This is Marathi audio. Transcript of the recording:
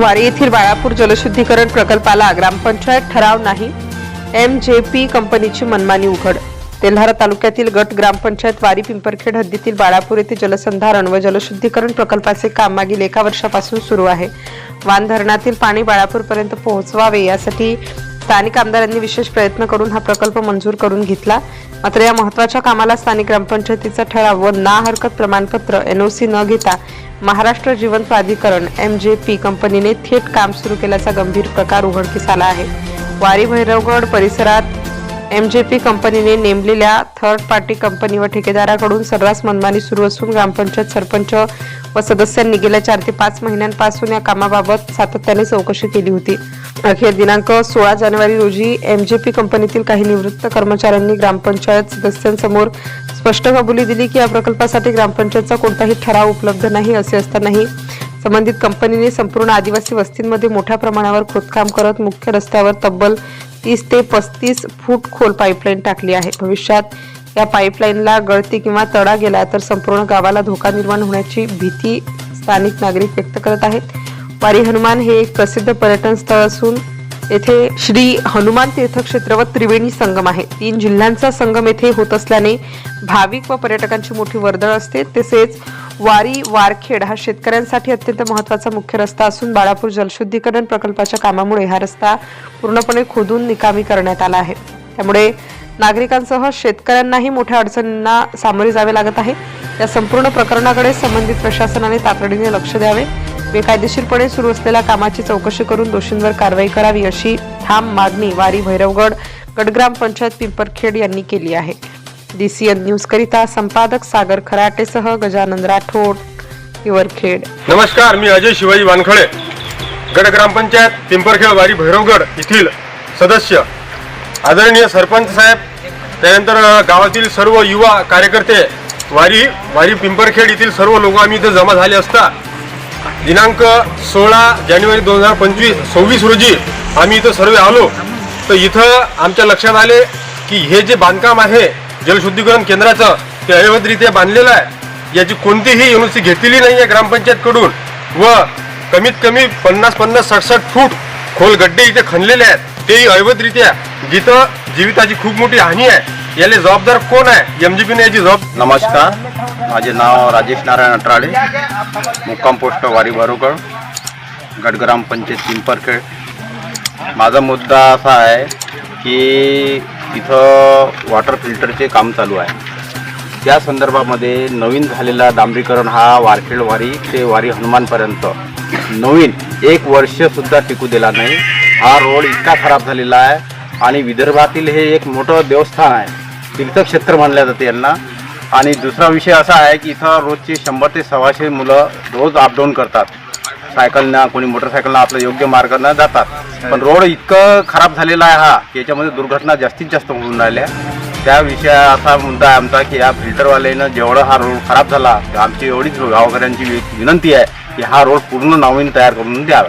वारी येथील बाळापूर जलशुद्धीकरण प्रकल्पाला ग्रामपंचायत ठराव नाही. एम जे पी कंपनीची मनमानी उघड. तेल्हारा तालुक्यातील गट ग्रामपंचायत वारी पिंपरखेड हद्दीतील बाळापूर येथे जलसंधारण व जलशुद्धीकरण प्रकल्पाचे काम मागील एका वर्षापासून सुरू आहे. वान धरणातील पाणी बाळापूरपर्यंत पोहोचवावे यासाठी स्थानिक आमदारांनी विशेष प्रयत्न करून हा प्रकल्प मंजूर करून घेतला. मात्र या महत्त्वाच्या कामाला स्थानिक ग्रामपंचायतीचा ठराव व ना हरकत प्रमाणपत्र एनओसी न घेता महाराष्ट्र जीवन प्राधिकरण एम जे पी कंपनीने थेट काम सुरू केल्याचा गंभीर प्रकार उघडकीस आला आहे. वारी भैरवगड परिसरात एम जे पी कंपनीने नेमलेल्या थर्ड पार्टी कंपनी व ठेकेदाराकडून सर्रास मनमानी सुरू असून ग्रामपंचायत सरपंच व सदस्यांनी गेल्या चार ते पाच महिन्यांपासून या कामाबाबत सातत्याने चौकशी केली होती. अखेर दिनांक सोळा जानेवारी रोजी एम जे पी कंपनीतील काही निवृत्त कर्मचाऱ्यांनी ग्रामपंचायत सदस्यांसमोर स्पष्ट कबुली दिली की या प्रकल्पासाठी ग्रामपंचायतचा कोणताही ठराव उपलब्ध नाही असे असतानाही संबंधित कंपनीने संपूर्ण आदिवासी वस्तींमध्ये मोठ्या प्रमाणावर खोदकाम करत मुख्य रस्त्यावर तब्बल तीस ते पस्तीस फूट खोल पाईपलाईन टाकली आहे. भविष्यात या पाईपलाईनला गळती किंवा तडा गेला तर संपूर्ण गावाला धोका निर्माण होण्याची भीती स्थानिक नागरिक व्यक्त करत आहेत. वारी हनुमान हे एक प्रसिद्ध पर्यटन स्थळ असून येथे श्री हनुमान तीर्थक्षेत्र व त्रिवेणी संगम आहे. तीन जिल्ह्यांचा संगम येथे होत असल्याने भाविक व पर्यटकांची मोठी वर्दळ असते. तसेच वारी वारखेड हा शेतकऱ्यांसाठी अत्यंत महत्त्वाचा मुख्य रस्ता असून बाळापूर जलशुद्धीकरण प्रकल्पाच्या कामामुळे हा रस्ता पूर्णपणे खोदून निकामी करण्यात आला आहे. त्यामुळे नागरिकांसह शेतकऱ्यांनाही मोठ्या अडचणींना सामोरे जावे लागत आहे. या संपूर्ण प्रकरणाकडे संबंधित प्रशासनाने तातडीने लक्ष द्यावे. बेकायदेशीरपणे सुरू असलेल्या कामाची चौकशी करून दोषींवर कारवाई करावी अशी ठाम मागणी वारी भैरवगड गडग्राम पंचायत पिंपरखेड यांनी केली आहे. डीसीएन न्यूज करिता संपादक सागर खराटेसह गजानन राठोड हिवरखेड नमस्कार मी अजय शिवाजी वानखळे गड ग्रामपंचायत पिंपरखेड वारी भैरवगड येथील सदस्य आदरणीय सरपंच साहेब त्यानंतर गावातील सर्व युवा कार्यकर्ते वारी वारी पिंपरखेड येथील सर्व लोक आम्ही इथे जमा झाले असता दिनांक सोळा जानेवारी दोन हजार पंचवीस सव्वीस रोजी आम्ही इथं सर्व आलो. तर इथं आमच्या लक्षात आले की हे जे बांधकाम आहे जलशुद्धीकरण केंद्राचं ते अवैधरित्या बांधलेलं आहे. याची कोणतीही युनिव्हर्सिटी घेतलेली नाही आहे ग्रामपंचायतकडून व कमीत कमी पन्नास पन्नास साठ साठ फूट खोल गड्डे इथे खणलेले आहेत. तेही अवैधरित्या जिथं जीविताची खूप मोठी हानी आहे याला जबाबदार कोण आहे? एमजीपीने याची जबाब नमस्कार. माझे नाव राजेश नारायण अटराळे मुक्काम पोस्ट वारी बरोगड गडग्राम पंचायत पिंपरखेड. माझा मुद्दा असा आहे की इथं वॉटर फिल्टरचे काम चालू आहे. त्या संदर्भामध्ये नवीन झालेला डांबरीकरण हा वारखेड वारी ते वारी हनुमानपर्यंत नवीन एक वर्षसुद्धा टिकू दिला नाही. हा रोड इतका खराब झालेला आहे आणि विदर्भातील हे एक मोठं देवस्थान आहे. तीर्थक्षेत्र मानलं जाते यांना. आणि दुसरा विषय असा आहे की इथं रोजची शंभर ते सव्वाशे मुलं रोज अपडाऊन करतात. सायकलनं कोणी मोटरसायकलनं आपलं योग्य मार्गानं जातात. पण रोड इतकं खराब झालेला आहे हा की याच्यामध्ये दुर्घटना जास्तीत जास्त होऊन राहिल्या. त्या विषया असा मुद्दा आहे आमचा की या फिल्टरवाल्यानं जेवढा हा रोड खराब झाला आमची एवढीच गावकऱ्यांची विनंती आहे की हा रोड पूर्ण नवीन तयार करून द्यावा.